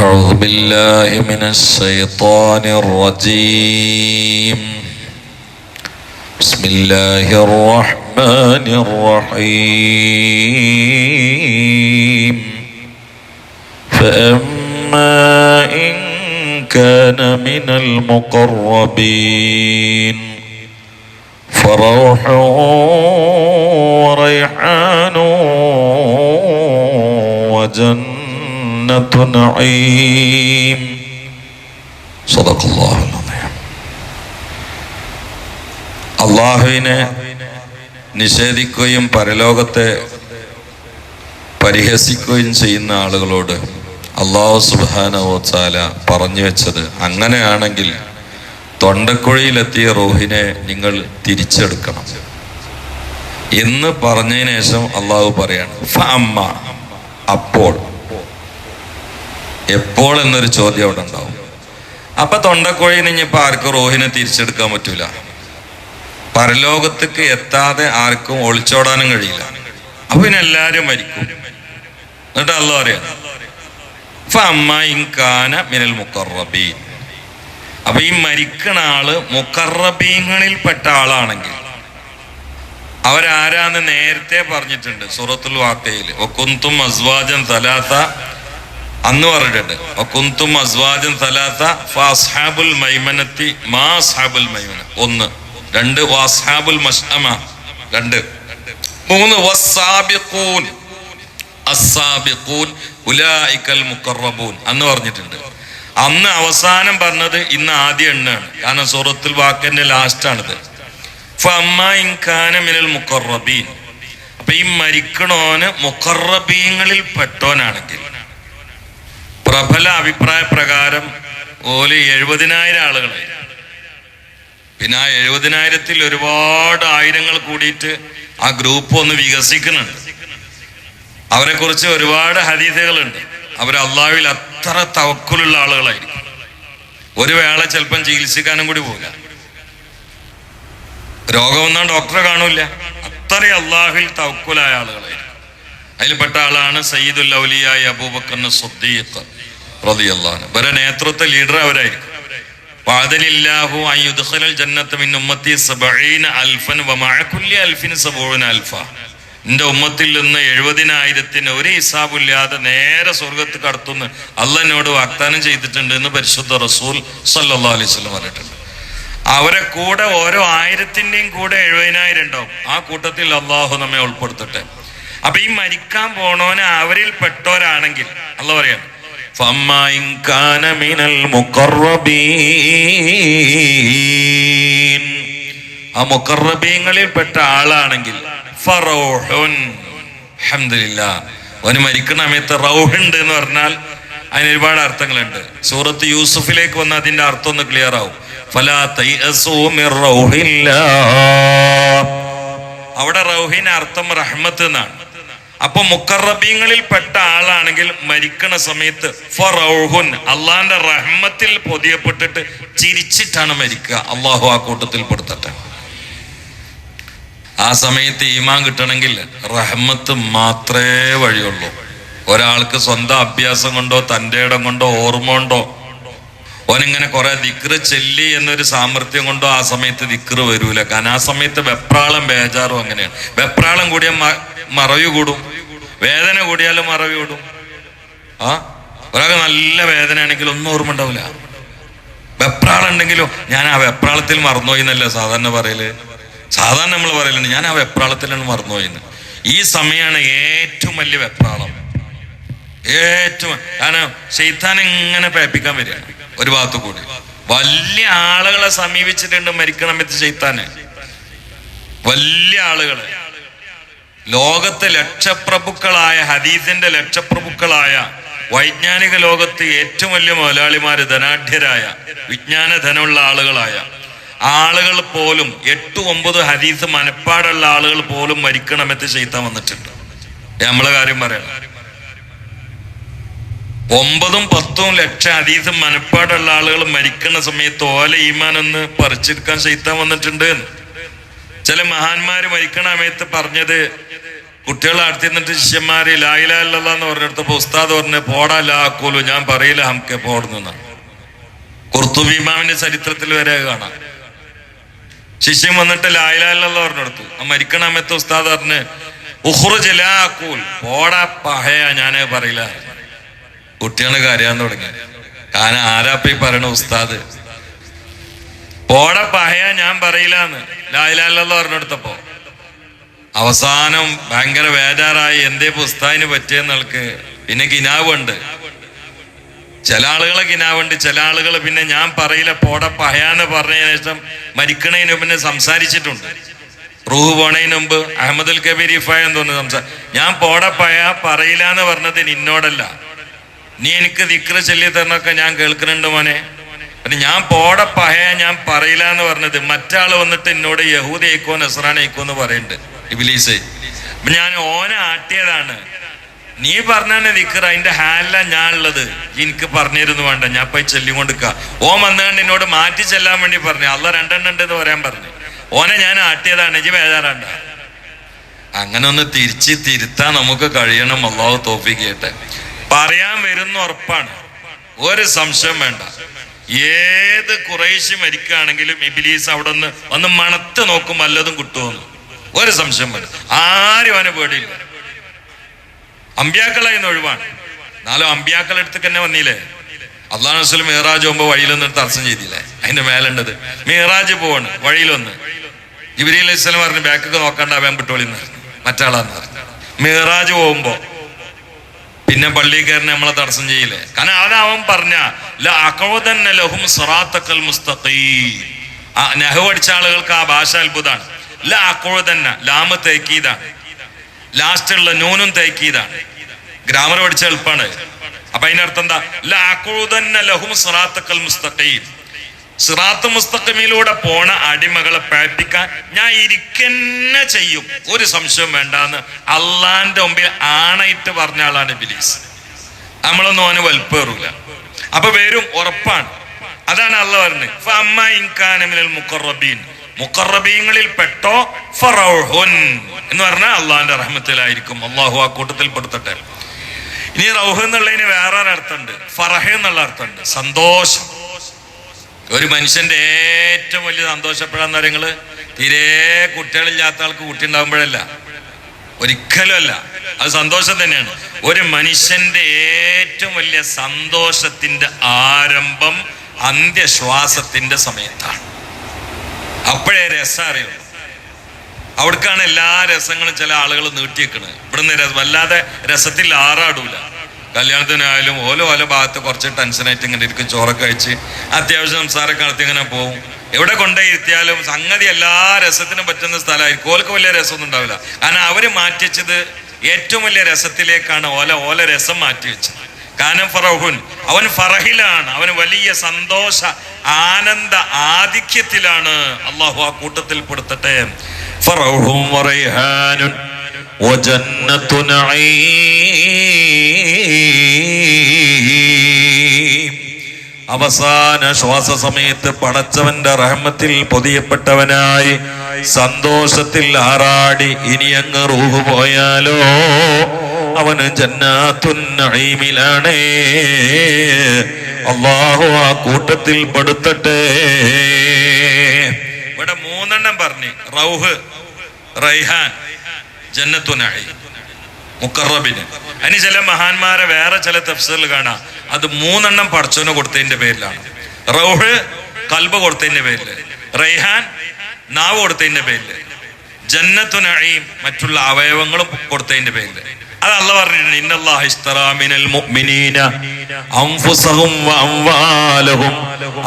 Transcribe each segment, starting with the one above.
أعوذ بالله من الشيطان الرجيم. بسم الله الرحمن الرحيم. فأما إن كان من المقربين فروح وريحان وجنة نعيم صدق الله العظيم അള്ളാഹുവിനെ നിഷേധിക്കുകയും പരലോകത്തെ പരിഹസിക്കുകയും ചെയ്യുന്ന ആളുകളോട് അള്ളാഹു സുബാനവച്ചാല പറഞ്ഞു വെച്ചത് അങ്ങനെയാണെങ്കിൽ തൊണ്ടക്കുഴിയിലെത്തിയ റൂഹിനെ നിങ്ങൾ തിരിച്ചെടുക്കണം എന്ന് പറഞ്ഞതിന് ശേഷം അള്ളാഹു പറയാണ് ഫഅമ്മ അപ്പോൾ എപ്പോൾ എന്നൊരു ചോദ്യം അവിടെ ഉണ്ടാവും. അപ്പൊ തൊണ്ടക്കുഴിയിൽ നിന്ന് ഇപ്പൊ ആർക്കും റോഹിനെ തിരിച്ചെടുക്കാൻ പറ്റൂല? പരലോകത്തേക്ക് എത്താതെ ആർക്കും ഒളിച്ചോടാനും കഴിയില്ല. അപ്പൊ പിന്നെ എല്ലാരും മരിക്കും. എന്നിട്ട് അല്ല പറയാം അപ്പൊ ഇൻ കാന മിനൽ മുക്കറബീൻ അപ്പൊ ഈ മരിക്കണ ആൾ മുക്കറബീങ്ങളിൽ പെട്ട ആളാണെങ്കിൽ അവരാരാന്ന് നേരത്തെ പറഞ്ഞിട്ടുണ്ട് സൂറത്തുൽ വാക്കയിൽ ഒക്കുന്തും അസ്വാജൻ തലാത്ത അന്ന് പറഞ്ഞിട്ടുണ്ട്. ഒന്ന്. രണ്ട് രണ്ട്. മൂന്ന് അസ്സാബിഖൂൻ അന്ന് പറഞ്ഞിട്ടുണ്ട്. അന്ന് അവസാനം പറഞ്ഞത് ഇന്ന് ആദ്യ എണ്ണാണ്. കാരണം സൂറത്തുൽ വാക്കന്റെ ലാസ്റ്റ് ആണിത്. മിനൽ അപ്പൊ ഈ മരിക്കണോന് മുഖറബീങ്ങളിൽ പെട്ടോനാണെങ്കിൽ പ്രബല അഭിപ്രായ പ്രകാരം ഓൽ എഴുപതിനായിരം ആളുകളെ. പിന്നെ ആ എഴുപതിനായിരത്തിൽ ഒരുപാട് ആയിരങ്ങൾ കൂടിയിട്ട് ആ ഗ്രൂപ്പ് ഒന്ന് വികസിക്കുന്നുണ്ട്. അവരെ കുറിച്ച് ഒരുപാട് ഹരീതകളുണ്ട് അവർ അള്ളാവിൽ അത്ര തവക്കുലുള്ള ആളുകളായിരിക്കും. ഒരു വേള ചിലപ്പം ചികിത്സിക്കാനും കൂടി പോകില്ല രോഗം വന്നാൽ ഡോക്ടറെ കാണൂല അത്ര അള്ളാഹുൽ തവക്കുലായ ആളുകളായിരിക്കും. അതിൽപ്പെട്ട ആളാണ് സയ്യിദുൽ ഔലിയായ അബൂബക്കർ സുദ്ദീഖ്. നേതൃത്വ ലീഡർ അവരായിരിക്കും. എന്റെ ഉമ്മത്തിൽ നിന്ന് എഴുപതിനായിരത്തിന് ഒരു ഹിസാബില്ലാതെ നേരെ സ്വർഗത്ത് കടത്തുന്നു എന്നോട് വാഗ്ദാനം ചെയ്തിട്ടുണ്ട് എന്ന് പരിശുദ്ധ റസൂൽ സല്ലാ അലൈഹി വസല്ലം പറഞ്ഞിട്ടുണ്ട്. അവരെ കൂടെ ഓരോ ആയിരത്തിന്റെയും കൂടെ എഴുപതിനായിരം ഉണ്ടാവും. ആ കൂട്ടത്തിൽ അള്ളാഹു നമ്മെ ഉൾപ്പെടുത്തട്ടെ. അപ്പൊ ഈ മരിക്കാൻ പോണോന് അവരിൽ പെട്ടവരാണെങ്കിൽ അല്ല പറയാം ആ മുക്കറബീങ്ങളിൽ പെട്ട ആളാണെങ്കിൽ അവന് മരിക്കുന്ന സമയത്ത് റൗഹുണ്ട് എന്ന് പറഞ്ഞാൽ അതിന് ഒരുപാട് അർത്ഥങ്ങളുണ്ട്. സൂറത്ത് യൂസുഫിലേക്ക് വന്ന അതിന്റെ അർത്ഥം ഒന്ന് ക്ലിയർ ആവും. അവിടെ റൗഹിന്റെ അർത്ഥം റഹ്മത്ത് എന്നാണ്. അപ്പൊ മുക്കറബീങ്ങളിൽ പെട്ട ആളാണെങ്കിൽ മരിക്കണ സമയത്ത് ഫറൗഹുൻ അള്ളാന്റെ റഹ്മത്തിൽ പൊതിയപ്പെട്ടിട്ട് ചിരിച്ചിട്ടാണ് മരിക്കുക. അള്ളാഹു ആ കൂട്ടത്തിൽ പെടുത്തട്ടെ. ആ സമയത്ത് ഈമാൻ കിട്ടണമെങ്കിൽ റഹ്മത്ത് മാത്രമേ വഴിയുള്ളൂ. ഒരാൾക്ക് സ്വന്തം അഭ്യാസം കൊണ്ടോ തന്റെ ഇടം കൊണ്ടോ ഓർമ്മ കൊണ്ടോ ഓനിങ്ങനെ കുറെ ദിക്റ് ചെല്ലി എന്നൊരു സാമർഥ്യം കൊണ്ടോ ആ സമയത്ത് ദിക്റ് വരൂല. കാരണം ആ സമയത്ത് വെപ്രാളം ബേജാറും അങ്ങനെയാണ്. വെപ്രാളം കൂടിയ മറവി കൂടും. വേദന കൂടിയാലും മറവി കൂടും. ആ? ഒരാൾക്ക് നല്ല വേദന ആണെങ്കിൽ ഒന്നും ഓർമ്മ ഉണ്ടാവില്ല. വെപ്രാളം ഉണ്ടെങ്കിലോ ഞാൻ ആ വെപ്രാളത്തിൽ മറന്നുപോയി എന്നല്ല സാധാരണ പറയൽ. സാധാരണ നമ്മൾ പറയലുണ്ട് ഞാൻ ആ വെപ്രാളത്തിലാണ് മറന്നുപോയിന്ന് ഈ സമയമാണ് ഏറ്റവും വലിയ വെപ്രാളം. ഏറ്റവും കാരണം ശൈത്താൻ എങ്ങനെ പേപ്പിക്കാൻ വരിക ഒരു ഭാഗത്തു കൂടി. വലിയ ആളുകളെ സമീപിച്ചിട്ടുണ്ട് മരിക്കണം ശൈത്താന്. വലിയ ആളുകളെ. ലോകത്തെ ലക്ഷപ്രഭുക്കളായ ഹദീസിന്റെ ലക്ഷപ്രഭുക്കളായ വൈജ്ഞാനിക ലോകത്ത് ഏറ്റവും വലിയ മുതലാളിമാര് ധനാഢ്യരായ വിജ്ഞാന ധനമുള്ള ആളുകളായ. ആളുകൾ പോലും എട്ട് ഒമ്പത് ഹദീസ് മനപ്പാടുള്ള ആളുകൾ പോലും മരിക്കണമെന്ന് ചെയ്താൻ വന്നിട്ടുണ്ട്. നമ്മളെ കാര്യം പറയണം ഒമ്പതും പത്തും ലക്ഷം ഹദീസും മനപ്പാടുള്ള ആളുകൾ മരിക്കുന്ന സമയത്ത് ഓല ഈമാനൊന്ന് പറിച്ചെടുക്കാൻ ചെയ്താൻ വന്നിട്ടുണ്ട് ചില മഹാന്മാര് മരിക്കണ സമയത്ത് പറഞ്ഞത് കുട്ടികളെ അടുത്ത് നിന്നിട്ട് ശിഷ്യന്മാര് ലായിലെന്ന് പറഞ്ഞെടുത്തപ്പോ ഉസ്താദ് പറഞ്ഞ് പോടാ ലാക്കോലു ഞാൻ പറയില്ല ഹംക്കെ പോടുന്ന കുർത്തുബീമാവിന്റെ ചരിത്രത്തിൽ വരെ കാണാം. ശിഷ്യൻ വന്നിട്ട് ലായിലെന്ന് പറഞ്ഞെടുത്തു. ആ മരിക്കണ സമയത്ത് ഉസ്താദ് പറഞ്ഞ് ഉഹ്റുജ് ലാക്കൂൽ പോടാ പഹയ ഞാനേ പറയില്ല കുട്ടിയാണ് കരയാൻ തുടങ്ങി. കാരണം ആരാപ്പ പറയണ ഉസ്താദ്? പോടെ പഹയ ഞാൻ പറയില്ലാന്ന്. ലായിലാലെന്ന് പറഞ്ഞെടുത്തപ്പോ. അവസാനം ഭയങ്കര വേജാറായി എന്തേ പുസ്താദിന് പറ്റിയെന്ന് ആൾക്ക് പിന്നെ കിനാവുണ്ട് ചില ആളുകളെ കിനാവുണ്ട് ചില ആളുകൾ പിന്നെ ഞാൻ പറയില്ല പോടെ പഹയാന്ന് പറഞ്ഞതിന് ശേഷം മരിക്കണതിന് പിന്നെ സംസാരിച്ചിട്ടുണ്ട്. റൂഹ് പോണതിന് മുമ്പ് അഹമ്മദുൽ കബീർ ഇഫായ എന്തോന്ന് സംസാ ഞാൻ പോടെ പയ പറയില്ല എന്ന് പറഞ്ഞത് നിന്നോടല്ല. നീ എനിക്ക് ദിക്ര ചൊല്ലി തരണൊക്കെ ഞാൻ കേൾക്കുന്നുണ്ട് മോനെ. പിന്നെ ഞാൻ പോടെ പഹയ ഞാൻ പറയില്ല എന്ന് പറഞ്ഞത്. മറ്റാൾ വന്നിട്ട് എന്നോട് യഹൂദ അയക്കോ എന്ന് പറയുന്നുണ്ട് ഇബിലീസ്. അപ്പൊ ഞാൻ ഓനെ ആട്ടിയതാണ്. നീ പറഞ്ഞാണ് വിക്ര അതിന്റെ ഹാല ഞാൻ ഉള്ളത് എനിക്ക് പറഞ്ഞിരുന്നു വേണ്ട ഞാൻ പോയി ചെല്ലി കൊടുക്ക ഓൻ വന്നുകൊണ്ട് എന്നോട് മാറ്റി ചെല്ലാൻ വേണ്ടി പറഞ്ഞു. അല്ല രണ്ടെണ്ണം ഉണ്ട് എന്ന് പറയാൻ പറഞ്ഞു. ഓനെ ഞാൻ ആട്ടിയതാണ് ഇജി ബേജാറാണ്ട. അങ്ങനെ ഒന്ന് തിരിച്ച് തിരുത്താൻ നമുക്ക് കഴിയണം അള്ളാഹു തോപ്പിക്കട്ടെ പറയാൻ വരുന്ന ഉറപ്പാണ്. ഒരു സംശയം വേണ്ട. ഏത് കുറേശ്ശി മരിക്കുകയാണെങ്കിലും ഇബിലീസ് അവിടെ നിന്ന് ഒന്ന് മണത്ത് നോക്കും വല്ലതും കിട്ടുമെന്ന്. ഒരു സംശയം വരും. ആരും അവനെ പേടിയില്ല. അമ്പ്യാക്കളായിരുന്നു ഒഴിവാണ്. നാലോ അമ്പ്യാക്കളെ അടുത്ത് തന്നെ വന്നില്ലേ? അള്ളാഹു വസ്ലം മീറാജ് പോകുമ്പോ വഴിയിലൊന്ന് തടസ്സം ചെയ്തില്ലേ? അതിന്റെ മേലുണ്ടത്. മീറാജ് പോവാണ് വഴിയിലൊന്ന്. ജിബിരി അലൈഹി പറഞ്ഞു ബാക്കൊക്കെ നോക്കണ്ട അവൻ വിട്ടോളിന്ന് മറ്റാളാന്ന് പറഞ്ഞു. മീറാജ് പോകുമ്പോ പിന്നെ പള്ളിക്കാരനെ നമ്മളെ തടസ്സം ചെയ്യില്ലേ? കാരണം അവൻ പറഞ്ഞ തന്നെ ലഹും മുസ്തഖീം. നെഹു പഠിച്ച ആളുകൾക്ക് ആ ഭാഷ അത്ഭുതമാണ് ല തന്നെ ലാമ് തേക്കീതാണ്. ലാസ്റ്റുള്ള നൂനും തേക്കീതാണ്. ഗ്രാമർ പഠിച്ച എളുപ്പമാണ് അപ്പൊ അതിനർത്ഥം എന്താ? ലാക്കുഴുതന്നെ ലഹും സിറാത്തക്കൽ മുസ്തഖീം. സിറാത്ത് മുസ്തഖമിയിലൂടെ പോണ അടിമകളെ പഴപ്പിക്കാൻ ഞാൻ ഇരിക്കന്നെ ചെയ്യും. ഒരു സംശയം വേണ്ടാന്ന് അള്ളാന്റെ മുമ്പിൽ ആണയിട്ട് പറഞ്ഞ ആളാണ് ബിലീസ് നമ്മളൊന്നും അവന് വലുപ്പേറൂല. അപ്പൊ വരും ഉറപ്പാണ്. അതാണ് അള്ള പറഞ്ഞത് അമ്മ ഇൻകാനമിനൽ മുക്കറബീൻ മുക്കറബീങ്ങളിൽ പെട്ടോ ഫറൗഹുൻ എന്ന് പറഞ്ഞാൽ അള്ളാഹിന്റെ റഹ്മത്തിലായിരിക്കും. അള്ളാഹു ആ കൂട്ടത്തിൽ പെടുത്തട്ടെ. ഇനി റൗഹ് എന്നുള്ളതിന് വേറെ ഒരർത്ഥമുണ്ട് ഫറഹ് എന്നുള്ള അർത്ഥമുണ്ട്. സന്തോഷം. ഒരു മനുഷ്യന്റെ ഏറ്റവും വലിയ സന്തോഷപ്പെടാന്ന് പറയുന്നത് തീരെ കുട്ടികളില്ലാത്ത ആൾക്ക് കുട്ടി ഉണ്ടാകുമ്പോഴല്ല ഒരിക്കലും അല്ല അത് സന്തോഷം തന്നെയാണ്. ഒരു മനുഷ്യന്റെ ഏറ്റവും വലിയ സന്തോഷത്തിന്റെ ആരംഭം അന്ത്യശ്വാസത്തിന്റെ സമയത്താണ്. അപ്പോഴേ രസം അറിയുള്ളൂ. അവിടേക്കാണ് എല്ലാ രസങ്ങളും ചില ആളുകൾ നീട്ടിയേക്കണത്. ഇവിടുന്ന് വല്ലാതെ രസത്തിൽ ആറാടൂല. കല്യാണത്തിനായാലും ഓരോ ഓരോ ഭാഗത്ത് കുറച്ച് ടെൻഷനായിട്ട് ഇങ്ങനെ ഇരിക്കും ചോറൊക്കെ കഴിച്ച് അത്യാവശ്യം സംസാരമൊക്കെ നടത്തി ഇങ്ങനെ പോകും എവിടെ കൊണ്ടേ ഇരുത്തിയാലും സംഗതി എല്ലാ രസത്തിനും പറ്റുന്ന സ്ഥലമായിരിക്കും ഓൽക്ക് വലിയ രസമൊന്നും ഉണ്ടാവില്ല കാരണം അവര് മാറ്റി വെച്ചത് ഏറ്റവും വലിയ രസത്തിലേക്കാണ് ഓല ഓല രസം മാറ്റി വെച്ചത് കാനം ഫറഹുൻ അവൻ ഫറഹിലാണ് അവന് വലിയ സന്തോഷ ആനന്ദ ആധിക്യത്തിലാണ് അള്ളാഹു ആ കൂട്ടത്തിൽ പെടുത്തട്ടെ ഫറഹും വറൈഹാനുൻ وجنة نعيم അവസാന ശ്വാസ സമയത്ത് പടച്ചവന്റെ റഹ്മത്തിൽ പൊതിയപ്പെട്ടവനായി സന്തോഷത്തിൽ ആറാടി ഇനി അങ്ങ് റൂഹ് പോയാലോ? അവന് ജന്നാത്തുന്നീമിലാണേ അള്ളാഹു ആ കൂട്ടത്തിൽ പെടുത്തട്ടെ. ഇവിടെ മൂന്നെണ്ണം പറഞ്ഞു. റൗഹ് റൈഹാൻ ജന്നത്തുനായി മുക്കറബിന്. അതിന് ചില മഹാന്മാരെ വേറെ ചില തഫ്സറിൽ കാണാം. അത് മൂന്നെണ്ണം പടച്ചോന് കൊടുത്തതിന്റെ പേരിലാണ്. റൗഹ് കൽബ് കൊടുത്തതിന്റെ പേരിൽ. റൈഹാൻ നാവ് കൊടുത്തതിന്റെ പേരിൽ. ജന്നത്തുനഴയും മറ്റുള്ള അവയവങ്ങളും കൊടുത്തതിന്റെ പേരിൽ. അത് അല്ല പറഞ്ഞിട്ടുണ്ട് മുഅ്മിനീന അൻഫുസഹും വ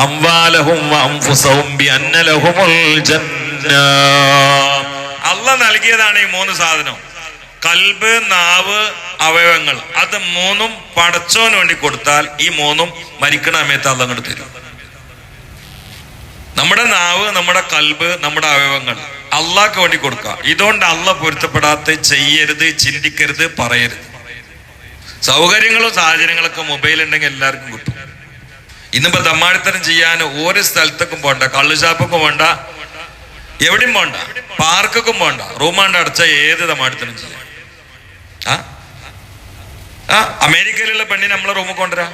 അംവാലഹും വഅൻഫുസഹും ബിഅന്ന ലഹുമുൽ ജന്ന. അല്ല നൽകിയതാണ് ഈ മൂന്ന് സാധനം. കൽബ് നാവ് അവയവങ്ങൾ. അത് മൂന്നും പടച്ചോന് വേണ്ടി കൊടുത്താൽ ഈ മൂന്നും മരിക്കണ സമയത്ത് അത് അങ്ങോട്ട് തരും. നമ്മുടെ നാവ് നമ്മുടെ കൽബ് നമ്മുടെ അവയവങ്ങൾ അള്ളാഹ്ക്ക് വേണ്ടി കൊടുക്കുക ഇതുകൊണ്ട് അല്ല പൊരുത്തപ്പെടാത്ത ചെയ്യരുത് ചിന്തിക്കരുത് പറയരുത്. സൗകര്യങ്ങളും സാഹചര്യങ്ങളൊക്കെ മൊബൈൽ ഉണ്ടെങ്കിൽ എല്ലാവർക്കും കിട്ടും. ഇന്നിപ്പോ തമ്മാടിത്തരം ചെയ്യാൻ ഓരോ സ്ഥലത്തേക്കും പോണ്ട. കള്ളുചാപ്പൊക്കെ പോണ്ട. എവിടെയും പോണ്ട. പാർക്കൊക്കെ പോണ്ട. റൂമാണ്ട് അടച്ച ഏത് തമ്മാടിത്തരം ചെയ്യാം? ആ? ആ അമേരിക്കയിലുള്ള പെണ്ണിനെ നമ്മളെ റൂമിൽ കൊണ്ടുവരാ.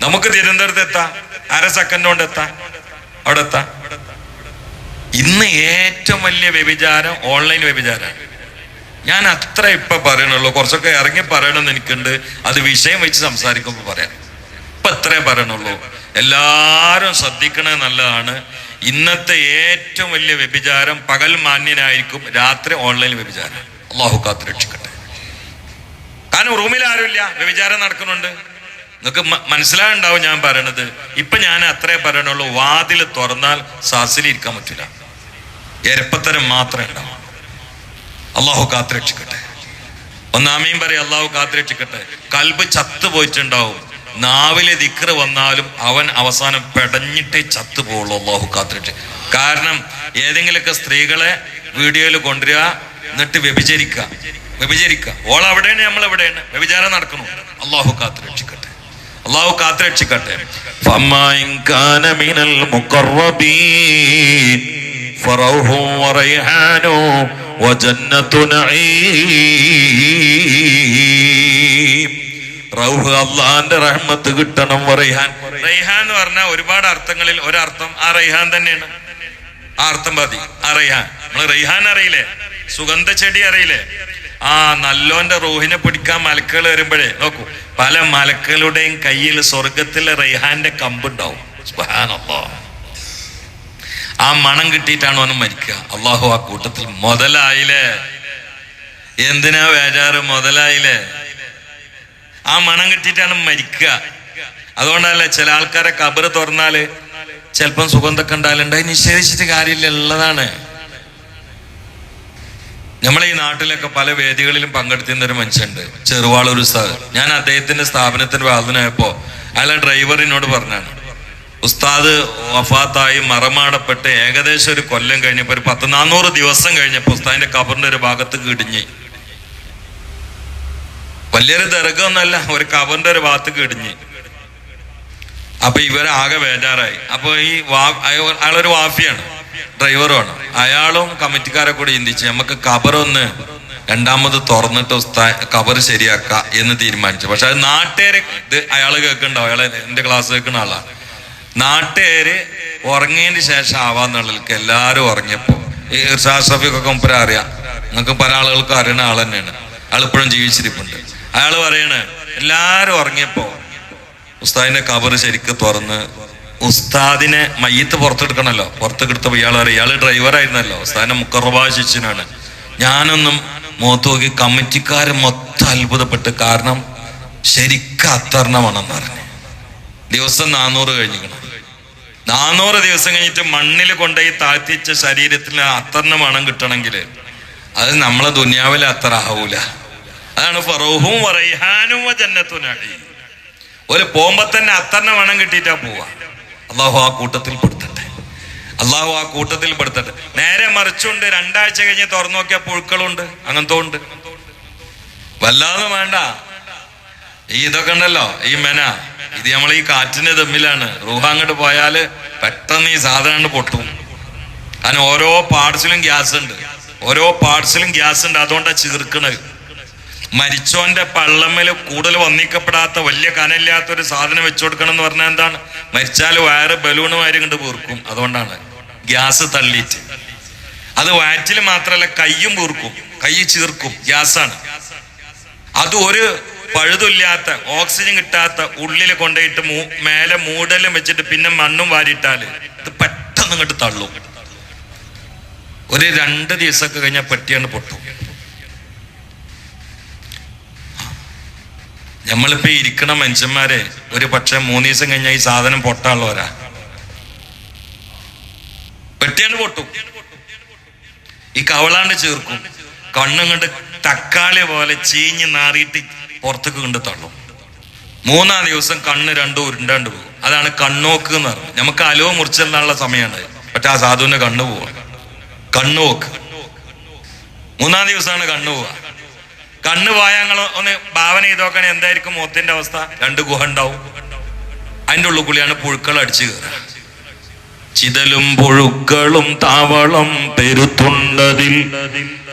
നമുക്ക് തിരുവനന്തപുരത്ത് എത്താം. അര സെക്കൻഡ് കൊണ്ട് എത്താം. അവിടെ എത്താം. ഇന്ന് ഏറ്റവും വലിയ വ്യഭിചാരം ഓൺലൈൻ വ്യഭിചാരമാണ് ഞാൻ അത്ര ഇപ്പൊ പറയണുള്ളൂ. കുറച്ചൊക്കെ ഇറങ്ങി പറയണമെന്ന് എനിക്കുണ്ട്. അത് വിഷയം വെച്ച് സംസാരിക്കുമ്പോൾ പറയാം. ഇപ്പൊ അത്രേ പറയണുള്ളൂ. എല്ലാരും ശ്രദ്ധിക്കണേ നല്ലതാണ്. ഇന്നത്തെ ഏറ്റവും വലിയ വ്യഭിചാരം പകൽ മാന്യനായിരിക്കും. രാത്രി ഓൺലൈൻ വ്യഭിചാരം. അള്ളാഹു കാത്ത് രക്ഷിക്കട്ടെ കാരണം റൂമിൽ ആരുമില്ല? വ്യഭിചാരം നടക്കുന്നുണ്ട്. നിങ്ങൾക്ക് മനസ്സിലാകുണ്ടാവും ഞാൻ പറയണത്. ഇപ്പൊ ഞാൻ അത്രേ പറയണുള്ളൂ വാതിൽ തുറന്നാൽ സാസിലിരിക്കാൻ പറ്റില്ല എരപ്പത്തരം മാത്രമേ ഉണ്ടാവും അള്ളാഹു കാത്ത് രക്ഷിക്കട്ടെ ഒന്നാമയും പറയും അള്ളാഹു കാത്ത് രക്ഷിക്കട്ടെ കൽബ് ചത്തു പോയിട്ടുണ്ടാവും. നാവിലെ ദിക്റ് വന്നാലും അവൻ അവസാനം പെടഞ്ഞിട്ടേ ചത്തു പോവുള്ളൂ അള്ളാഹു കാത്തുരക്ഷ കാരണം ഏതെങ്കിലുമൊക്കെ സ്ത്രീകളെ വീഡിയോയിൽ കൊണ്ടുവരിക എന്നിട്ട് വ്യഭിചരിക്കുക. വ്യഭിചരിക്കുക. ഓൾ അവിടെയാണ് നമ്മൾ എവിടെയാണ് വ്യഭിചാരം നടക്കുന്നു അള്ളാഹു കാത്തു രക്ഷിക്കട്ടെ. അള്ളാഹു കാത്തു രക്ഷിക്കട്ടെ. റൗഹ് റഹ്മത്ത് കിട്ടണം റൈഹാൻ റൈഹാൻ എന്ന് പറഞ്ഞാൽ ഒരുപാട് അർത്ഥങ്ങളിൽ ഒരർത്ഥം ആ റൈഹാൻ തന്നെയാണ്. ആ അർത്ഥം റൈഹാൻ നമ്മൾ റൈഹാൻ അറിയില്ലേ? സുഗന്ധ ചെടി അറിയില്ലേ? ആ നല്ലോന്റെ റോഹിനെ പിടിക്കാൻ മലക്കുകൾ വരുമ്പോഴേ നോക്കൂ പല മലക്കളുടെയും കയ്യിൽ സ്വർഗത്തിലെ റെയ്ഹാന്റെ കമ്പുണ്ടാവും. ആ മണം കിട്ടിയിട്ടാണ് അവന് മരിക്കുക. അള്ളാഹു ആ കൂട്ടത്തിൽ മുതലായില്ലേ? എന്തിനാ വേജാറ് മുതലായില്ലേ? ആ മണം കിട്ടിയിട്ടാണ് മരിക്കുക. അതുകൊണ്ടല്ലേ ചില ആൾക്കാരെ കബറ് തുറന്നാൽ ചിലപ്പം സുഗന്ധമൊക്കെ ഉണ്ടായാലുണ്ട് അത് നിഷേധിച്ചിട്ട് കാര്യമില്ല ഉള്ളതാണ്. നമ്മളെ ഈ നാട്ടിലൊക്കെ പല വേദികളിലും പങ്കെടുത്തിരുന്ന ഒരു മനുഷ്യണ്ട് ചെറുവാളൂർ ഉസ്താദ് ഞാൻ അദ്ദേഹത്തിന്റെ സ്ഥാപനത്തിന്റെ വാദനായപ്പോ അയാളെ ഡ്രൈവറിനോട് പറഞ്ഞാണ്. ഉസ്താദ് വഫാത്തായി മറമാടപ്പെട്ട് ഏകദേശം ഒരു കൊല്ലം കഴിഞ്ഞപ്പോ ഒരു പത്ത് നാനൂറ് ദിവസം കഴിഞ്ഞപ്പോ ഉസ്താദിന്റെ കബറിന്റെ ഒരു ഭാഗത്ത് കിടിഞ്ഞ്. വലിയൊരു ദർഗമൊന്നല്ല ഒരു കബറിന്റെ ഒരു ഭാഗത്ത് കിടിഞ്ഞ്. അപ്പൊ ഇവരാകെ ബേജാറായി അപ്പൊ ഈ അയാളൊരു വാഫിയാണ് ഡ്രൈവറുമാണ്. അയാളും കമ്മിറ്റിക്കാരെ കൂടി ചിന്തിച്ച് നമുക്ക് കബറൊന്ന് രണ്ടാമത് തുറന്നിട്ട് കബർ ശരിയാക്ക എന്ന് തീരുമാനിച്ചു. പക്ഷെ അത് നാട്ടുകാര് ഇത് അയാൾ കേൾക്കണ്ടോ അയാളെ എന്റെ ക്ലാസ് കേൾക്കുന്ന ആളാണ്. നാട്ടുകാര് ഉറങ്ങിയതിന് ശേഷം ആവാന്നുള്ളവർക്ക് എല്ലാരും ഉറങ്ങിയപ്പോ. ഈ ഇർഷാദ് മുമ്പ് അറിയാം. നിങ്ങൾക്ക് പല ആളുകൾക്കും അറിയുന്ന ആൾ തന്നെയാണ്. അയാൾ ഇപ്പോഴും ജീവിച്ചിരിപ്പുണ്ട്. അയാൾ പറയണേ എല്ലാരും ഉറങ്ങിയപ്പോ ഉസ്താദിന്റെ കബർ ശരിക്ക് തുറന്ന് ഉസ്താദിനെ മയ്യത്ത് പുറത്തെടുക്കണല്ലോ. പുറത്തെടുത്തപ്പോൾ ഇയാൾ ഇയാൾ ഡ്രൈവറായിരുന്നല്ലോ ഉസ്താദിനെ മുക്കറബാ ശിഷ്യനാണ് ഞാനൊന്നും മുഖത്ത് നോക്കി കമ്മിറ്റിക്കാർ മൊത്തം അത്ഭുതപ്പെട്ട് കാരണം ശരിക്കും അത്തർണമാണെന്ന് പറഞ്ഞു ദിവസം നാനൂറ് കഴിഞ്ഞിരിക്കണം. നാനൂറ് ദിവസം കഴിഞ്ഞിട്ട് മണ്ണിൽ കൊണ്ടുപോയി താഴ്ത്തിച്ച ശരീരത്തിൽ അത്തറിന് മണം കിട്ടണമെങ്കിൽ അത് നമ്മളെ ദുനിയാവിൽ അത്ര ആവൂല. അതാണ് ഫറോഹും റൈഹാനും ജന്നത്തുനാടി ഒരു പോകുമ്പോ തന്നെ അത്തന്നെ വണം കിട്ടിയിട്ടാ പോവാ. അള്ളാഹു ആ കൂട്ടത്തിൽ പെടുത്തട്ടെ. അള്ളാഹു ആ കൂട്ടത്തിൽ പെടുത്തട്ടെ. നേരെ മറിച്ചുണ്ട് രണ്ടാഴ്ച കഴിഞ്ഞ് തുറന്നു നോക്കിയ പുഴുക്കളുണ്ട് അങ്ങനത്തെ ഉണ്ട്. വല്ലാതെ വേണ്ട. ഈ ഇതൊക്കെ ഉണ്ടല്ലോ ഈ മെന. ഇത് നമ്മൾ ഈ കാറ്റിന്റെ തമ്മിലാണ് റൂഹ അങ്ങോട്ട് പോയാൽ പെട്ടെന്ന് ഈ സാധനം പൊട്ടും. കാരണം ഓരോ പാർട്സിലും ഗ്യാസ് ഉണ്ട്. ഓരോ പാർട്സിലും ഗ്യാസ് ഉണ്ട്. അതുകൊണ്ടാണ് ചീർക്കണത് മരിച്ചോന്റെ പള്ളമ്മൽ കൂടുതൽ വന്നിക്കപ്പെടാത്ത വലിയ കനല്ലാത്ത ഒരു സാധനം വെച്ചു കൊടുക്കണം എന്ന് പറഞ്ഞാൽ എന്താണ്? മരിച്ചാൽ വയറ് ബലൂണ് വാരി കണ്ട് പൂർക്കും അതുകൊണ്ടാണ് ഗ്യാസ് തള്ളിയിട്ട്. അത് വയറ്റിൽ മാത്രമല്ല കയ്യും വീർക്കും. കൈ ചീർക്കും. ഗ്യാസാണ്. അത് ഒരു പഴുതില്ലാത്ത ഓക്സിജൻ കിട്ടാത്ത ഉള്ളിൽ കൊണ്ടുപോയിട്ട് മൂ- മേലെ മൂടലും വെച്ചിട്ട് പിന്നെ മണ്ണും വാരിയിട്ടാൽ ഇത് പെട്ടെന്ന് ഇങ്ങോട്ട് തള്ളും. ഒരു രണ്ട് ദിവസമൊക്കെ കഴിഞ്ഞാൽ പെട്ടിയാണ് പൊട്ടും. നമ്മളിപ്പോ ഇരിക്കണ മനുഷ്യന്മാരെ ഒരു പക്ഷെ മൂന്ന് ദിവസം കഴിഞ്ഞാൽ ഈ സാധനം പൊട്ടാനുള്ളവരാ. പെട്ടിയാണ് പൊട്ടും. ഈ കവളാണ്ട് ചേർക്കും. കണ്ണും കണ്ട് തക്കാളി പോലെ ചീഞ്ഞ് നാറിയിട്ട് പുറത്തേക്ക് കണ്ട് തള്ളും. മൂന്നാം ദിവസം കണ്ണ് രണ്ടും ഉരുണ്ടാണ്ട് പോകും. അതാണ് കണ്ണോക്ക് എന്ന് പറഞ്ഞു. നമുക്ക് അലോ മുറിച്ചെല്ലാനുള്ള സമയമാണ് പക്ഷെ ആ സാധുവിന്റെ കണ്ണ് പോവാ കണ്ണോക്ക് മൂന്നാം ദിവസമാണ് കണ്ണു പോവാ കണ്ണ് പോയാൽ ഞങ്ങൾ ഒന്ന് ഭാവന ചെയ്ത് നോക്കണേ എന്തായിരിക്കും മുഖത്തിന്റെ അവസ്ഥ? രണ്ട് ഗുഹ ഉണ്ടാവും. അതിന്റെ ഉള്ളിൽ കൂടിയാണ് പുഴുക്കൾ അടിച്ചു കയറുക. ചിതലും പുഴുക്കളും താവളം പെരുത്തുണ്ടതിൽ.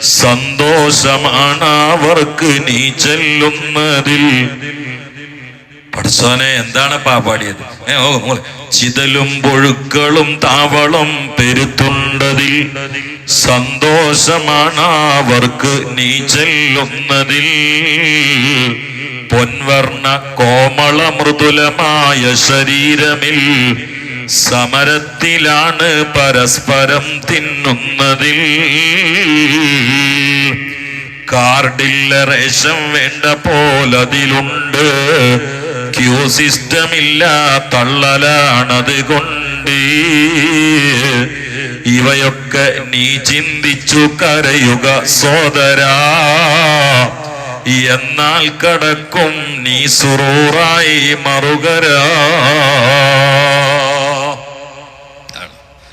സന്തോഷമാണ് അവർക്ക് നീ ചെല്ലുന്നതിൽ. പഠിച്ചോനെ എന്താണ് പാടിയത്? ഏ ഓ മോളെ. ചിതലും പൊഴുക്കളും താവളം പെരുത്തുണ്ടതിൽ. സന്തോഷമാണ് അവർക്ക് നീ ചെല്ലുന്നതിൽ. പൊൻവർണ കോമള മൃദുലമായ ശരീരമിൽ സമരത്തിലാണ് പരസ്പരം തിന്നുന്നതിൽ. കാർഡില്ല റേഷം വേണ്ട പോലതിലുണ്ട്. ക്യൂ സിസ്റ്റമില്ല തള്ളലാണത് കൊണ്ട്. ഇവയൊക്കെ നീ ചിന്തിച്ചു കരയുക സോദരാ. എന്നാൽ കടക്കും നീ സുറൂറായി മറുകരാ.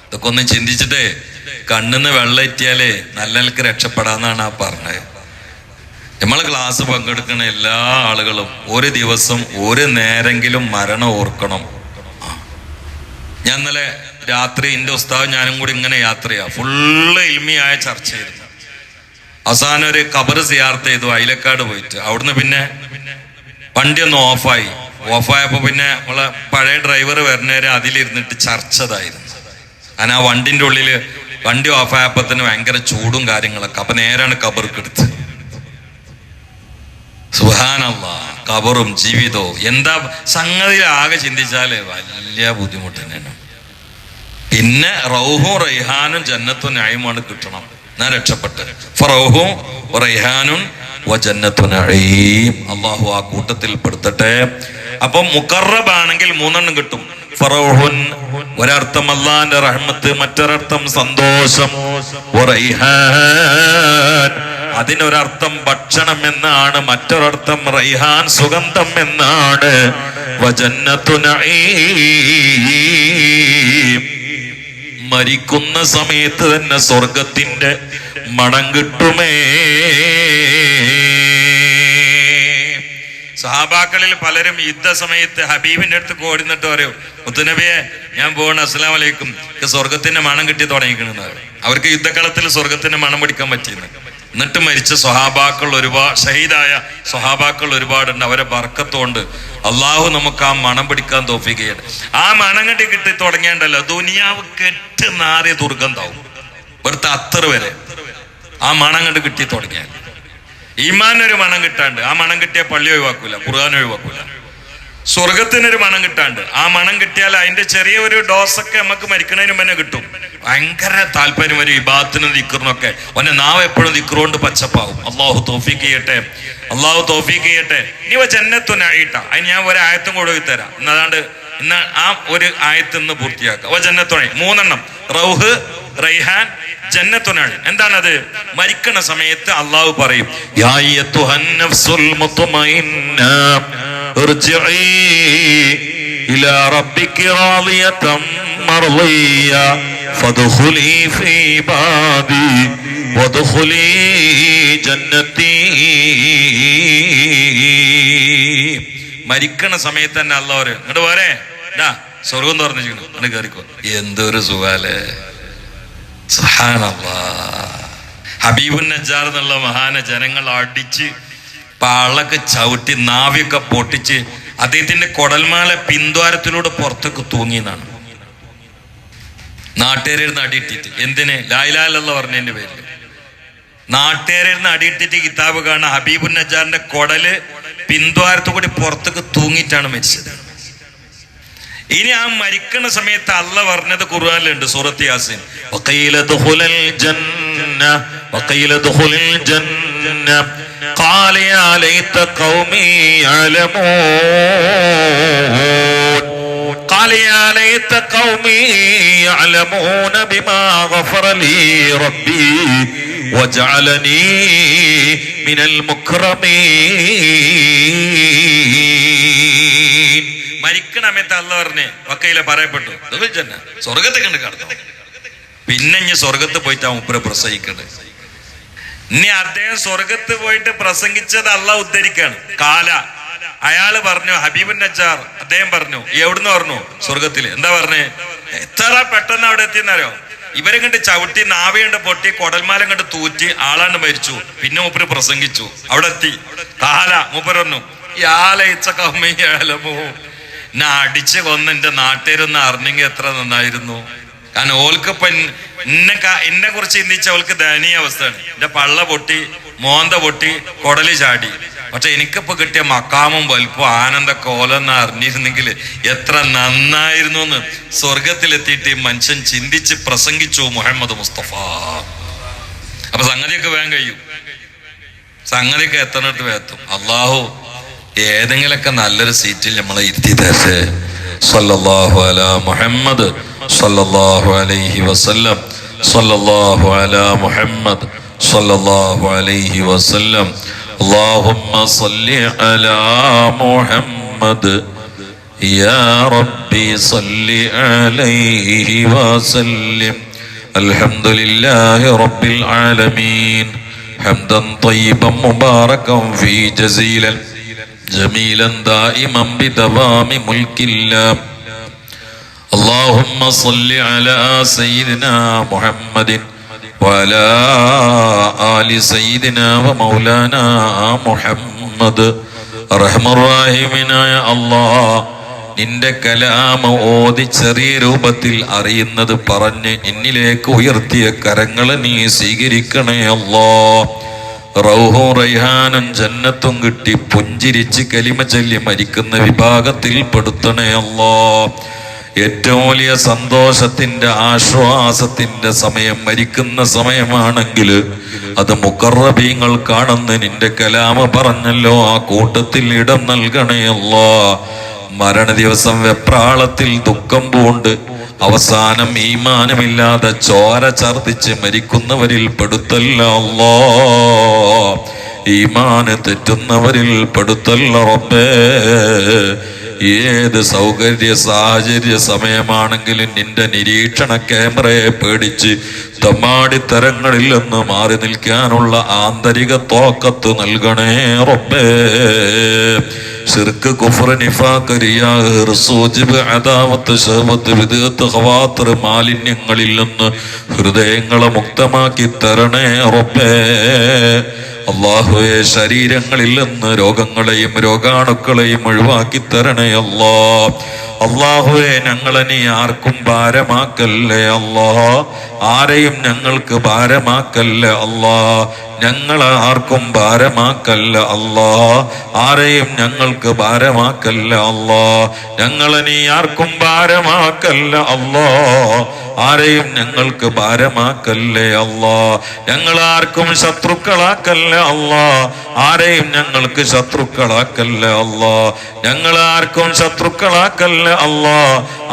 ഇതൊക്കെ ഒന്ന് ചിന്തിച്ചിട്ടേ കണ്ണിന്ന് വെള്ളം എത്തിയാലേ നല്ല നിലയ്ക്ക് രക്ഷപ്പെടാന്നാണ് ആ പറഞ്ഞത്. നമ്മളെ ക്ലാസ് പങ്കെടുക്കുന്ന എല്ലാ ആളുകളും ഒരു ദിവസം ഒരു നേരെങ്കിലും മരണം ഓർക്കണം. ഞാൻ ഇന്നലെ രാത്രി എന്റെ ഉസ്താവ് ഞാനും കൂടി ഇങ്ങനെ യാത്രയാണ് ഫുള്ള് ഇൽമിയായ ചർച്ചയായിരുന്നു. അവസാനം ഒരു കബർ സിയാർത്ത് ചെയ്തു അയിലക്കാട് പോയിട്ട്. അവിടുന്ന് പിന്നെ വണ്ടി ഒന്ന് ഓഫായി. ഓഫായപ്പോ പിന്നെ നമ്മളെ പഴയ ഡ്രൈവർ വരുന്നവരെ അതിലിരുന്നിട്ട് ചർച്ചതായിരുന്നു. കാരണം ആ വണ്ടിന്റെ ഉള്ളിൽ വണ്ടി ഓഫായപ്പോ തന്നെ ഭയങ്കര ചൂടും കാര്യങ്ങളൊക്കെ. അപ്പൊ നേരാണ് കബർക്ക് എടുത്ത് സുഹാനല്ല കബറും ജീവിതവും. എന്താ സംഗതി ആകെ ചിന്തിച്ചാൽ വലിയ ബുദ്ധിമുട്ട് തന്നെയാണ്. പിന്നെ റൗഹും റൈഹാനും ജന്നത്തും ന്യായമാണ് കിട്ടണം. ഞാൻ രക്ഷപ്പെട്ട്. ഫറൗഹും റൈഹാനും അള്ളാഹു ആ കൂട്ടത്തിൽ പെടുത്തട്ടെ. അപ്പം മുക്കറബാണെങ്കിൽ മൂന്നെണ്ണം കിട്ടും. ഫറൗഹുൻ ഒരർത്ഥം അള്ളാന്റെ റഹ്മത്ത് മറ്റൊരർത്ഥം സന്തോഷം. അതിനൊരർത്ഥം ഭക്ഷണം എന്നാണ് മറ്റൊരർത്ഥം റൈഹാൻ സുഗന്ധം എന്നാണ്. മരിക്കുന്ന സമയത്ത് തന്നെ സ്വർഗത്തിന്റെ മണം കിട്ടുമേ. സഹാബാക്കളിൽ പലരും യുദ്ധസമയത്ത് ഹബീബിന്റെ അടുത്ത് കോടിന്നിട്ട് പറയും മുത്തുനബിയെ ഞാൻ പോകണം അസ്സലാം വലൈക്കും സ്വർഗത്തിന്റെ മണം കിട്ടി തുടങ്ങിക്കണെന്ന് അവർക്ക് യുദ്ധക്കളത്തിൽ സ്വർഗത്തിന്റെ മണം പിടിക്കാൻ പറ്റിയെന്ന്. എന്നിട്ട് മരിച്ച സ്വഹാബാക്കൾ ഒരുപാട് ഷഹീദായ സ്വഹാബാക്കൾ ഒരുപാടുണ്ട്. അവരെ ബർക്കത്തോണ്ട് അള്ളാഹു നമുക്ക് ആ മണം പിടിക്കാൻ തോഫിക്കുകയാണ് ആ മണം കണ്ടി കിട്ടി തുടങ്ങിയണ്ടല്ലോ ദുനിയാവ് കെട്ട് നാറിയ ദുർഗന്ധാവും. വെറുതെ അത്ര വരെ. ആ മണം കണ്ട് കിട്ടി തുടങ്ങിയാൽ. ഈമാനൊരു മണം കിട്ടാണ്ട് ആ മണം കിട്ടിയ പള്ളി ഒഴിവാക്കൂല ഖുർആൻ ഒഴിവാക്കൂല. സ്വർഗത്തിനൊരു മണം കിട്ടാണ്ട് ആ മണം കിട്ടിയാൽ അതിന്റെ ചെറിയ ഒരു ഡോസൊക്കെ നമുക്ക് മരിക്കണതിന് മുന്നേ കിട്ടും. ഭയങ്കര താല്പര്യം വരും ഇബാത്തിനും ദിക്കറിനൊക്കെ ഒന്നെ നാവ് എപ്പോഴും ദിക്കറുകൊണ്ട് പച്ചപ്പാവും. അള്ളാഹു തോഫീക്ക് ചെയ്യട്ടെ. അള്ളാഹു തോഫീക്ക് ചെയ്യട്ടെ. ഇനി ജന്നത്തുനായിട്ട അതിന് ഞാൻ ഒരു ആയത്തും കൂടെ തരാം. എന്നതാണ്ട് ഇന്ന് ആ ഒരു ആയത്ത് ഇന്ന് പൂർത്തിയാക്കുക ഓ ജന്നത്തുണി മൂന്നെണ്ണം. റൗഹ് റൈഹാൻ ജന്നത്തുനാണ് എന്താണത്? മരിക്കണ സമയത്ത് അള്ളാഹു പറയും ഇലാ റബ്ബിക്ക് റാളിയതം മർളിയ ارجعي إلى ربك راضية مرضية فادخلي في عبادي وادخلي جنتي മരിക്കണ സമയത്ത് തന്നെ അള്ളവര് ഇങ്ങോട്ട് പോരെ ഡാ സ്വർഗം തുറന്നു ഇങ്ങോട്ട് കയറിക്കോ എന്തൊരു സുഖാലേ സുബ്ഹാനല്ലാ. ഹബീബുൻ നജ്ജാർ എന്നുള്ള മഹാന ജനങ്ങൾ അടിച്ച് പാളൊക്കെ ചവിട്ടി നാവിയൊക്കെ പൊട്ടിച്ച് അദ്ദേഹത്തിന്റെ കൊടൽമാല പിന്ദ്വാരത്തിലൂടെ പുറത്തേക്ക് തൂങ്ങിയെന്നാണ് നാട്ടുകാരിരുന്ന് അടിയിട്ടിട്ട് എന്തിന് ലായിലാലുള്ള പറഞ്ഞതിന്റെ പേരിൽ നാട്ടുകാരിരുന്ന് അടിയിട്ടിട്ട് കിതാബ് കാണുന്ന ഹബീബുൻ നജ്ജാറിന്റെ കൊടല് പിന്ദ്വാരത്തു കൂടി പുറത്തേക്ക് തൂങ്ങിയിട്ടാണ് മരിച്ചത് ഇനി ആ മരിക്കണ സമയത്ത് അല്ല പറഞ്ഞത് ഖുർആനിലുണ്ട് സൂറത്ത് യാസിൻ وقيل ادخل الجنة وقيل ادخل الجنة قال يا ليت قومي يعلمون قال يا ليت قومي يعلمون بما غفر لي ربي وجعلني من المكرمين മരിക്കണ സമയത്ത് അല്ല പറഞ്ഞ് വക്കയിലെ പറയപ്പെട്ടു ദുബിൽ ജന്ന സ്വർഗത്തെ കണ്ട് കടന്നു പിന്നെ ഇനി സ്വർഗത്ത് പോയിട്ട് ആ മുപ്പര പ്രസംഗിക്കണ്ട് ഇനി അദ്ദേഹം സ്വർഗത്ത് പോയിട്ട് പ്രസംഗിച്ചത് അല്ല ഉദ്ധരിക്കാണ് കാല അയാൾ പറഞ്ഞു ഹബീബുൻ നജാർ അദ്ദേഹം പറഞ്ഞു എവിടുന്ന് പറഞ്ഞു? സ്വർഗത്തിൽ എന്താ പറഞ്ഞേ? എത്ര പെട്ടെന്ന് അവിടെ എത്തിയെന്നറിയോ? ഇവരെ കണ്ട് ചവിട്ടി നാവയുണ്ട് പൊട്ടി കൊടൽമാലം കണ്ട് തൂറ്റി ആളാണ്ട് മരിച്ചു. പിന്നെ മൂപ്പര് പ്രസംഗിച്ചു. അവിടെ എത്തി. കാല മൂപ്പരൊന്നു യാലയിച്ച കമ്മയാലമോ എന്നെ അടിച്ച് എന്റെ നാട്ടുകാരൊന്ന് അറിഞ്ഞെങ്കിൽ എത്ര നന്നായിരുന്നു. കാരണം ഓൽക്കിപ്പൊ എൻ- എന്നെ എന്നെ കുറിച്ച് ചിന്തിച്ച അവൾക്ക് ദയനീയ അവസ്ഥയാണ്. എന്റെ പള്ള പൊട്ടി മോന്ത പൊട്ടി കൊടൽ ചാടി. പക്ഷെ എനിക്കിപ്പോ കിട്ടിയ മക്കാമും വലുപ്പം ആനന്ദ കോലെന്ന് അറിഞ്ഞിരുന്നെങ്കിൽ എത്ര നന്നായിരുന്നു എന്ന് സ്വർഗത്തിലെത്തിയിട്ട് മനുഷ്യൻ ചിന്തിച്ച് പ്രസംഗിച്ചു മുഹമ്മദ് മുസ്തഫ. അപ്പൊ സംഗതിയൊക്കെ വേഗം കഴിയും. സംഗതിയൊക്കെ എത്തണിട്ട് വേത്തും അള്ളാഹു ഏതെങ്കിലൊക്കെ നല്ലൊരു സീറ്റിൽ നമ്മളെ ഇരുത്തി തരട്ടെ മുഹമ്മദ് സല്ലല്ലാഹു അലൈഹി വസല്ലം സല്ലല്ലാഹു അല മുഹമ്മദ് സല്ലല്ലാഹു അലൈഹി വസല്ലം اللهم صل على محمد يا ربي صل عليه وسلم الحمد لله رب العالمين حمدا طيبا مباركا في جزيلا جميلا دائما بدوام ملك الله اللهم صل على سيدنا محمد وعلى آل سيدنا ومولانا محمد റഹ്മറാഹിമിനായ അള്ളാ നിന്റെ കലാമ ഓതി ചെറിയ രൂപത്തിൽ അറിയുന്നത് പറഞ്ഞ് എന്നിലേക്ക് ഉയർത്തിയ കരങ്ങളെ നീ സ്വീകരിക്കണേ അല്ലാ റൗഹും റൈഹാനും ജന്നത്തും കിട്ടി പുഞ്ചിരിച്ച് കലിമ ചൊല്ലി മരിക്കുന്ന വിഭാഗത്തിൽ പെടുത്തണേ അല്ലാ ഏറ്റവും വലിയ സന്തോഷത്തിന്റെ ആശ്വാസത്തിന്റെ സമയം മരിക്കുന്ന സമയമാണെങ്കിൽ അത് മുക്കറബീങ്ങൾ കാണുന്ന നിന്റെ കലാമ പറഞ്ഞല്ലോ. ആ കൂട്ടത്തിൽ ഇടം നൽകണയല്ലോ മരണ ദിവസം വെപ്രാളത്തിൽ ദുഃഖം പൂണ്ട്. അവസാനം ഈമാനമില്ലാതെ ചോര ഛർദിച്ച് മരിക്കുന്നവരിൽ പെടുത്തല്ലോ ഈമാന് തെറ്റുന്നവരിൽ പെടുത്തല്ലോ റബ്ബേ. ഏത് സൗകര്യ സാഹചര്യ സമയമാണെങ്കിലും നിന്റെ നിരീക്ഷണ ക്യാമറയെ പേടിച്ച് തമ്മാടിത്തരങ്ങളിൽ നിന്ന് മാറി നിൽക്കാനുള്ള ആന്തരിക തോക്കത്ത് നൽകണേ റബ്ബേ. ഷിർക്ക് കുഫർ നിഫാഖ് റിയാ സൂജിബ് അദാവത്ത് ശഹവത്ത് വിദഗത്ത് ഖവാത്തർ മാലിന്യങ്ങളിൽ നിന്ന് ഹൃദയങ്ങളെ മുക്തമാക്കി തരണേ റബ്ബേ. അള്ളാഹുവെ ശരീരങ്ങളിൽ നിന്ന് രോഗങ്ങളെയും രോഗാണുക്കളെയും ഒഴിവാക്കി തരണേ അല്ലാ അള്ളാഹുവെ ഞങ്ങളെ നീ ആർക്കും ഭാരമാക്കല്ലേ അല്ലാ ആരെയും ഞങ്ങൾക്ക് ഭാരമാക്കല്ലേ അല്ലാ ഞങ്ങളെ ആർക്കും ഭാരമാക്കല്ല അല്ലാ ആരെയും ഞങ്ങൾക്ക് ഭാരമാക്കല്ല അല്ലാ ഞങ്ങളെ നീ ആർക്കും ഭാരമാക്കല്ല അല്ലാ ആരെയും ഞങ്ങൾക്ക് ഭാരമാക്കല്ലേ അല്ലാ ഞങ്ങൾ ആർക്കും ശത്രുക്കളാക്കല്ലേ അല്ലാ ആരെയും ഞങ്ങൾക്ക് ശത്രുക്കളാക്കല്ലേ അല്ലാ ഞങ്ങൾ ആർക്കും ശത്രുക്കളാക്കല്ലേ അല്ലാ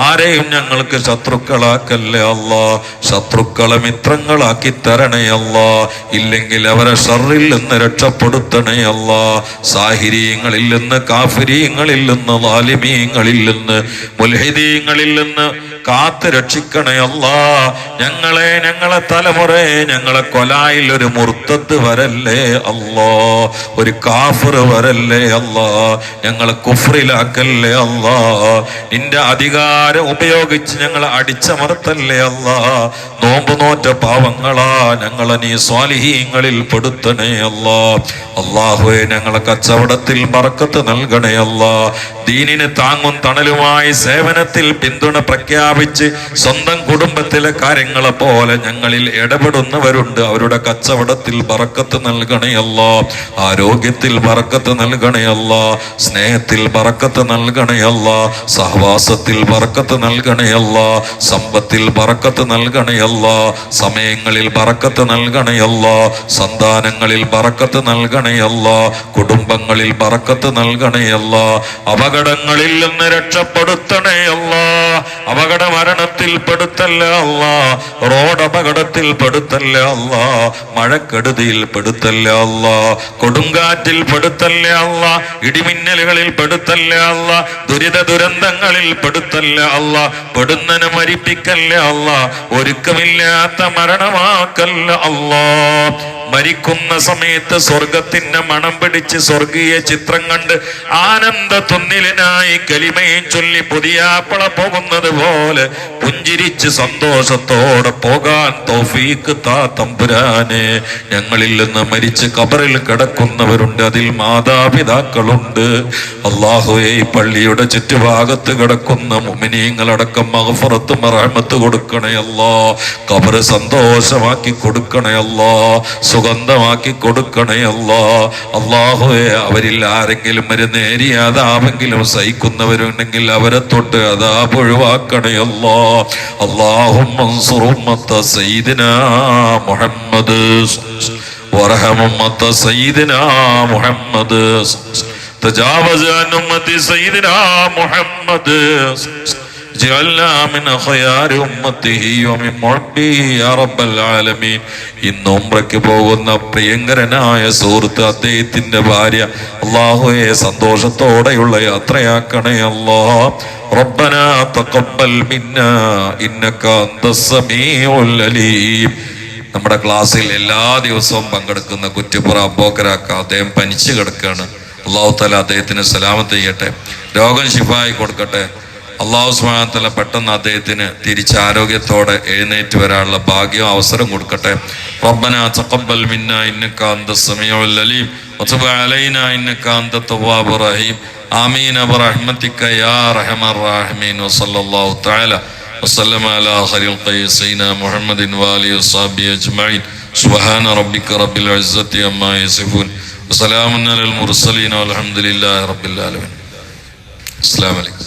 ആരെയും ഞങ്ങൾക്ക് ശത്രുക്കളാക്കല്ലേ അല്ലാ ശത്രുക്കളെ മിത്രങ്ങളാക്കി തരണേ അല്ലാ ഇല്ലെങ്കിൽ അവരെ ഷറിൽ നിന്ന് രക്ഷപ്പെടുത്തണേ അല്ലാ സാഹിര്യങ്ങളിൽ നിന്ന് കാഫിരിയങ്ങളിൽ നിന്ന് വാലിമീയങ്ങളിൽ നിന്ന് മുൽഹിദീങ്ങളിൽ നിന്ന് കാത്ത് രക്ഷിക്കണേ അല്ലാ. ഞങ്ങളെ ഞങ്ങളെ തലമുറയെ ഞങ്ങളെ കൊലായിൽ ഒരു മുർത്തത്ത് വരല്ലേ അല്ലാ. ഒരു കാഫർ വരല്ലേ അല്ലാ. ഞങ്ങളെ കുഫറിലാക്കല്ലേ അല്ലാ. നിന്റെ അധികാരം ഉപയോഗിച്ച് ഞങ്ങളെ അടിച്ചമർത്തല്ലേ അല്ലാ. നോമ്പ് നോറ്റ പാവങ്ങളാ ഞങ്ങളെ നീ സ്വാലിഹീങ്ങളിൽ പെടുത്തണേ അല്ലാ. അള്ളാഹുവെ ഞങ്ങളെ കച്ചവടത്തിൽ മറക്കത്ത് നൽകണേ അല്ലാ. ദീനിന് താങ്ങും തണലുമായി സേവനത്തിൽ പിന്തുണ പ്രഖ്യാപിച്ച് സ്വന്തം കുടുംബത്തിലെ കാര്യങ്ങളെ പോലെ ഞങ്ങളിൽ ഇടപെടുന്നവരുണ്ട്. അവരുടെ കച്ചവടത്തിൽ പറക്കത്ത് നൽകണയല്ല ആരോഗ്യത്തിൽ പറക്കത്ത് നൽകണയല്ല സ്നേഹത്തിൽ പറക്കത്ത് നൽകണയല്ല സഹവാസത്തിൽ പറക്കത്ത് നൽകണയല്ല സമ്പത്തിൽ പറക്കത്ത് നൽകണയല്ല സമയങ്ങളിൽ പറക്കത്ത് നൽകണയല്ല സന്താനങ്ങളിൽ പറക്കത്ത് നൽകണയല്ല കുടുംബങ്ങളിൽ പറക്കത്ത് നൽകണയല്ല അപകടങ്ങളിൽ നിന്ന് രക്ഷപ്പെടുത്തണയല്ല അപകട മരണത്തിൽ പെടുത്തല്ല അല്ല. റോഡ് അപകടത്തിൽ പെടുത്തല്ല അല്ല. മഴക്കെടുതിയിൽ പെടുത്തല്ല അല്ല. കൊടുങ്കാറ്റിൽ പെടുത്തല്ല അല്ല. ഇടിമിന്നലുകളിൽ പെടുത്തല്ല അല്ല. ദുരിത ദുരന്തങ്ങളിൽ പെടുത്തല്ല അല്ല. പെടുന്നനെ മരിപ്പിക്കല്ല അല്ല. ഒരുക്കമില്ലാത്ത മരണമാക്കല്ല അല്ലാ. മരിക്കുന്ന സമയത്ത് സ്വർഗത്തിന്റെ മണം പിടിച്ച് സ്വർഗീയ ചിത്രം കണ്ട് ആനന്ദ തുന്നിലിനായി കലിമയും ചൊല്ലി പുതിയാപ്പള പോകുന്നത് പോലെ പുഞ്ചിരിച്ച് സന്തോഷത്തോടെ പോകാൻ തോഫീക്ക് താ തമ്പുരാനെ. ഞങ്ങളിൽ നിന്ന് മരിച്ച് കബറിൽ കിടക്കുന്നവരുണ്ട് അതിൽ മാതാപിതാക്കളുണ്ട്. അള്ളാഹുവെ ഈ പള്ളിയുടെ ചുറ്റുഭാഗത്ത് കിടക്കുന്ന മുമിനീങ്ങളടക്കം മഹഫറത്ത് കൊടുക്കണേ അല്ലാ കബറ് സന്തോഷമാക്കി കൊടുക്കണേ അല്ലാ സുഗന്ധമാക്കി കൊടുക്കണേ അല്ലാ അള്ളാഹുവെ അവരിൽ ആരെങ്കിലും ഒരു നേരിയ അതാപെങ്കിലും സഹിക്കുന്നവരുണ്ടെങ്കിൽ അവരെ തൊട്ട് അതാപ് ഒഴിവാക്കണേ അല്ലാ അള്ളാഹും സയ്യിദിനാ മുഹമ്മദ് وارحم أمة سيدنا محمد تجاوز عن أمة سيدنا محمد جعلنا من خيار أمته ومن محبه يا رب العالمين ഇന്ന് ഉംറയ്ക്ക് പോകുന്ന പ്രിയങ്കരനായ സുഹൃത്ത് അദ്ദേഹത്തിന്റെ ഭാര്യ അള്ളാഹുയെ സന്തോഷത്തോടെയുള്ള യാത്രയാക്കണേ അല്ലാ ربنا تقبل منا إنك أنت السميع العليم നമ്മുടെ ക്ലാസ്സിൽ എല്ലാ ദിവസവും പങ്കെടുക്കുന്ന കുറ്റിപ്പുറ അബോക്കരാക്ക അദ്ദേഹം പനിച്ചു കിടക്കുകയാണ് അള്ളാഹു തല അദ്ദേഹത്തിന് സലാമത്ത് ചെയ്യട്ടെ രോഗം ശിഫായി കൊടുക്കട്ടെ അള്ളാഹു സുബാനത്തല പെട്ടെന്ന് അദ്ദേഹത്തിന് തിരിച്ച് ആരോഗ്യത്തോടെ എഴുന്നേറ്റ് വരാനുള്ള ഭാഗ്യം അവസരം കൊടുക്കട്ടെ റബ്ബന തഖബ്ബൽ മിന്ന ഇന്നക അന്ത സമീഉൽ അലീം വതുബ് അലൈന ഇന്നക അന്ത തവ്വാബുർ റഹീം ആമീൻ ബിറഹ്മതിക യാ അർഹമർ റഹീമീൻ വസല്ലല്ലാഹു തആല وسلم على آخر القيس سيدنا محمد وآله وصحبه أجمعين سبحان ربك رب العزة عما يصفون وسلام على المرسلين والحمد لله رب العالمين السلام عليكم